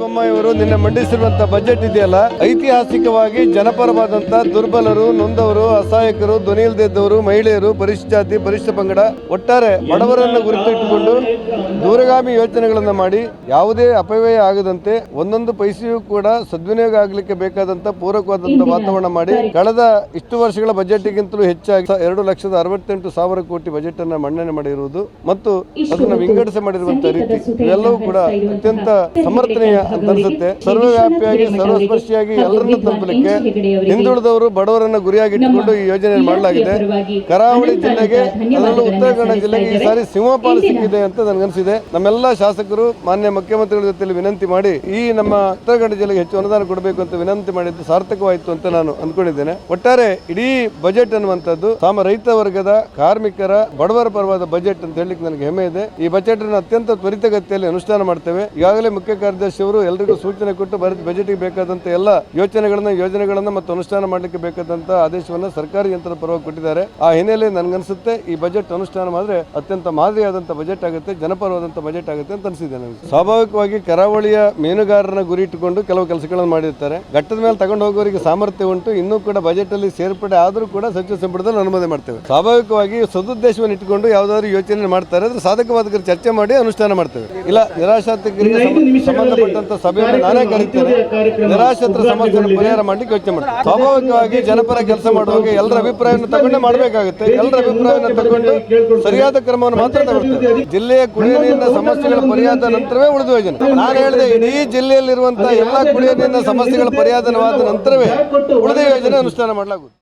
ಶಾಸಕರು ನಿನ್ನೆ ಮಂಡಿಸಿರುವಂತಹ ಬಜೆಟ್ ಇದೆಯಲ್ಲ ಐತಿಹಾಸಿಕವಾಗಿ ಜನಪರವಾದಂತಹ ದುರ್ಬಲರು ನೊಂದವರು ಅಸಹಾಯಕರು ಧ್ವನಿ ಇಲ್ಲದಿದ್ದವರು ಮಹಿಳೆಯರು ಪರಿಶಿಷ್ಟ ಜಾತಿ ಪರಿಶಿಷ್ಟ ಪಂಗಡ ಒಟ್ಟಾರೆ ಬಡವರನ್ನು ಗುರುತಿಟ್ಟುಕೊಂಡು ದೂರಗಾಮಿ ಯೋಜನೆಗಳನ್ನು ಮಾಡಿ ಯಾವುದೇ ಅಪವ್ಯಯ ಆಗದಂತೆ ಒಂದೊಂದು ಪೈಸೆಯೂ ಕೂಡ ಸದ್ವಿನಿಯೋಗ ಆಗಲಿಕ್ಕೆ ಬೇಕಾದಂತಹ ಪೂರಕವಾದಂತಹ ವಾತಾವರಣ ಮಾಡಿ ಕಳೆದ ಇಷ್ಟು ವರ್ಷಗಳ ಬಜೆಟ್ಗಿಂತಲೂ ಹೆಚ್ಚಾಗಿ ಎರಡು ಲಕ್ಷದ ಅರವತ್ತೆಂಟು ಸಾವಿರ ಕೋಟಿ ಬಜೆಟ್ ಅನ್ನ ಮನ್ನಣೆ ಮಾಡಿರುವುದು ಮತ್ತು ಅದನ್ನು ವಿಂಗಡಿಸಿ ಮಾಡಿರುವಂತಹ ರೀತಿ ಇವೆಲ್ಲವೂ ಕೂಡ ಅತ್ಯಂತ ಸಮರ್ಥನೀಯ ಅಂತ ಅನ್ಸುತ್ತೆ ಸರ್ವವ್ಯಾಪಿಯಾಗಿ ಸರ್ವಸ್ಪರ್ಶಿಯಾಗಿ ಎಲ್ಲರನ್ನೂ ತಲುಪಲಿಕ್ಕೆ ಹಿಂದುಳಿದವರು ಬಡವರನ್ನ ಗುರಿಯಾಗಿಟ್ಟುಕೊಂಡು ಈ ಯೋಜನೆ ಮಾಡಲಾಗಿದೆ. ಕರಾವಳಿ ಜಿಲ್ಲೆಗೆ ಅದರಲ್ಲೂ ಉತ್ತರ ಕನ್ನಡ ಜಿಲ್ಲೆಗೆ ಈ ಸಾರಿ ಸಿಂಹಪಾಲ ಸಿಕ್ಕಿದೆ ಅಂತ ನನಗನ್ಸಿದೆ ನಮ್ಮೆಲ್ಲ ಶಾಸಕರು ಮಾನ್ಯ ಮುಖ್ಯಮಂತ್ರಿಗಳ ಜೊತೆಲಿ ವಿನಂತಿ ಮಾಡಿ ಈ ನಮ್ಮ ಉತ್ತರ ಕನ್ನಡ ಜಿಲ್ಲೆಗೆ ಹೆಚ್ಚು ಅನುದಾನ ಕೊಡಬೇಕು ಅಂತ ವಿನಂತಿ ಮಾಡಿದ್ದು ಸಾರ್ಥಕವಾಯಿತು ಅಂತ ನಾನು ಅಂದ್ಕೊಂಡಿದ್ದೇನೆ. ಒಟ್ಟಾರೆ ಇಡೀ ಬಜೆಟ್ ಅನ್ನುವಂಥದ್ದು ಸಾಮ ರೈತ ವರ್ಗದ ಕಾರ್ಮಿಕರ ಬಡವರ ಪರವಾದ ಬಜೆಟ್ ಅಂತ ಹೇಳಲಿಕ್ಕೆ ನನಗೆ ಹೆಮ್ಮೆ ಇದೆ. ಈ ಬಜೆಟ್ ಅನ್ನು ಅತ್ಯಂತ ತ್ವರಿತಗತಿಯಲ್ಲಿ ಅನುಷ್ಠಾನ ಮಾಡ್ತೇವೆ. ಈಗಾಗಲೇ ಮುಖ್ಯ ಕಾರ್ಯದರ್ಶಿ ಅವರು ಎಲ್ಲರಿಗೂ ಸೂಚನೆ ಕೊಟ್ಟು ಭಾರತ ಬಜೆಟ್ಗೆ ಬೇಕಾದಂಥ ಎಲ್ಲ ಯೋಚನೆಗಳನ್ನ ಯೋಜನೆಗಳನ್ನ ಮತ್ತು ಅನುಷ್ಠಾನ ಮಾಡಲಿಕ್ಕೆ ಬೇಕಾದಂಥ ಆದೇಶವನ್ನ ಸರ್ಕಾರಿ ಯಂತ್ರದ ಪರವಾಗಿ ಕೊಟ್ಟಿದ್ದಾರೆ. ಆ ಹಿನ್ನೆಲೆಯಲ್ಲಿ ನನ್ಗನ್ಸುತ್ತೆ ಈ ಬಜೆಟ್ ಅನುಷ್ಠಾನ ಮಾಡಿದ್ರೆ ಅತ್ಯಂತ ಮಾದರಿಯಾದಂತ ಬಜೆಟ್ ಆಗುತ್ತೆ ಜನಪರವಾದಂತ ಬಜೆಟ್ ಆಗುತ್ತೆ ಅಂತ ಅನಿಸಿದೆ ನನಗೆ. ಸ್ವಾಭಾವಿಕವಾಗಿ ಕರಾವಳಿಯ ಮೀನುಗಾರರನ್ನ ಗುರಿ ಇಟ್ಟುಕೊಂಡು ಕೆಲವು ಕೆಲಸಗಳನ್ನು ಮಾಡಿರ್ತಾರೆ. ಘಟ್ಟದ ಮೇಲೆ ತಗೊಂಡು ಹೋಗೋರಿಗೆ ಸಾಮರ್ಥ್ಯ ಉಂಟು ಇನ್ನೂ ಕೂಡ ಬಜೆಟ್ ಅಲ್ಲಿ ಸೇರ್ಪಡೆ ಆದರೂ ಕೂಡ ಸಚಿವ ಸಂಪುಟದಲ್ಲಿ ಅನುಮೋದನೆ ಮಾಡ್ತೇವೆ. ಸ್ವಾಭಾವಿಕವಾಗಿ ಸದುದ್ದೇಶವನ್ನು ಇಟ್ಟುಕೊಂಡು ಯಾವ್ದಾದ್ರು ಯೋಚನೆ ಮಾಡ್ತಾರೆ ಅದ್ರ ಸಾಧಕವಾದ ಚರ್ಚೆ ಮಾಡಿ ಅನುಷ್ಠಾನ ಮಾಡ್ತೇವೆ. ಇಲ್ಲ ನಿರಾಶಾತ್ಮಕ ಸಂಬ- ಸಂಬಂಧಪಟ್ಟಂತ ಸಭೆಯನ್ನು ನಾನೇ ಕರೀತೇನೆ. ನಿರಾಶ್ರಿತರ ಸಮಸ್ಯೆಯನ್ನು ಪರಿಹಾರ ಮಾಡಲಿಕ್ಕೆ ಯೋಚನೆ ಮಾಡ್ತೀನಿ. ಸ್ವಾಭಾವಿಕವಾಗಿ ಜನಪರ ಕೆಲಸ ಮಾಡುವಾಗ ಎಲ್ಲರ ಅಭಿಪ್ರಾಯವನ್ನು ತಗೊಂಡೇ ಮಾಡಬೇಕಾಗುತ್ತೆ. ಎಲ್ಲರ ಅಭಿಪ್ರಾಯವನ್ನು ತಗೊಂಡು ಸರಿಯಾದ ಕ್ರಮವನ್ನು ಮಾತ್ರ ತಗೊಳ್ತೇವೆ ಜಿಲ್ಲೆಯ ಕುಡಿಯ ಸಮಸ್ಯೆಗಳ ಪರಿಹಾರದ ನಂತರವೇ ಉಳಿದ ಯೋಜನೆ. ನಾನು ಹೇಳಿದೆ, ಇಡೀ ಜಿಲ್ಲೆಯಲ್ಲಿರುವಂತಹ ಎಲ್ಲಾ ಕುಡಿಯ ನೀರಿನ ಸಮಸ್ಯೆಗಳ ಪರಿಹಾರವಾದ ನಂತರವೇ ಉಳಿದ ಯೋಜನೆ ಅನುಷ್ಠಾನ ಮಾಡಲಾಗುವುದು.